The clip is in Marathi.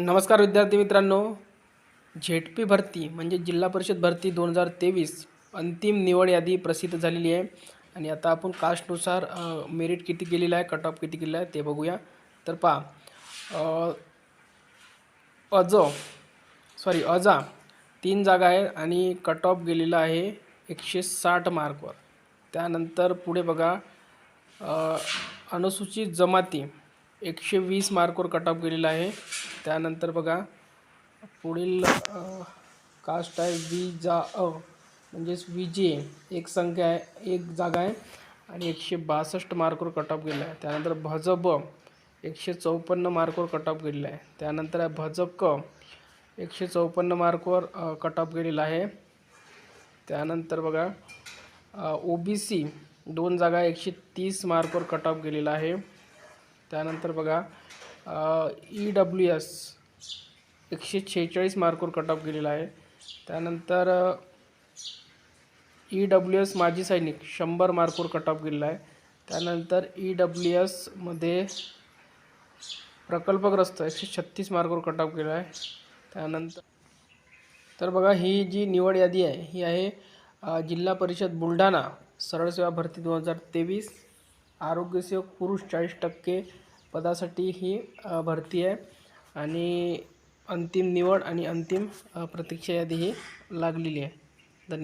नमस्कार विद्यार्थी मित्रांनो. झेडपी भरती म्हणजे जिल्हा परिषद भरती दोन हजार तेवीस अंतिम निवड यादी प्रसिद्ध झालेली आहे. आणि आता आपण कास्टनुसार मेरिट किती केलेलं आहे कट ऑफ किती केलेलं आहे ते बघूया. तर पहा अज सॉरी अजा तीन जागा आहे आणि कट ऑफ गेलेला आहे एकशे साठ मार्कवर त्यानंतर पुढे बघा अनुसूचित जमाती एकशे वीस मार्कवर कट ऑफ गेलेला आहे. त्यानंतर बघा पुढील कास्ट आहे वी जा अ म्हणजेच विजे जे. एक संख्या आहे एक जागा आहे आणि एकशे बासष्ट मार्कवर कट ऑफ गेला आहे. त्यानंतर भजब एकशे चौपन्न मार्कवर कट ऑफ गेलेला आहे. त्यानंतर आहे भजब क एकशे चौपन्न मार्कवर कट ऑफ गेलेला आहे. त्यानंतर बघा ओ बी सी दोन जागा एकशे तीस मार्कवर कट ऑफ गेलेला आहे. त्यानंतर बघा ई डब्ल्यू एस एकशे शेहेचाळीस मार्कवर कट ऑफ गेलेला आहे. त्यानंतर ई डब्ल्यू एस माजी सैनिक शंभर मार्कवर कट ऑफ गेलेला आहे. त्यानंतर ई डब्ल्यू एसमध्ये प्रकल्पग्रस्त एकशे छत्तीस मार्कवर कट ऑफ गेला आहे. त्यानंतर तर बघा ही जी निवड यादी आहे ही आहे जिल्हा परिषद बुलढाणा सरळ सेवा भरती दोन हजार तेवीस आरोग्यसेवक पुरुष चाळीस टक्के पदासाठी ही भरती आहे. आणि अंतिम निवड आणि अंतिम प्रतीक्षा यादी ही लागलेली आहे.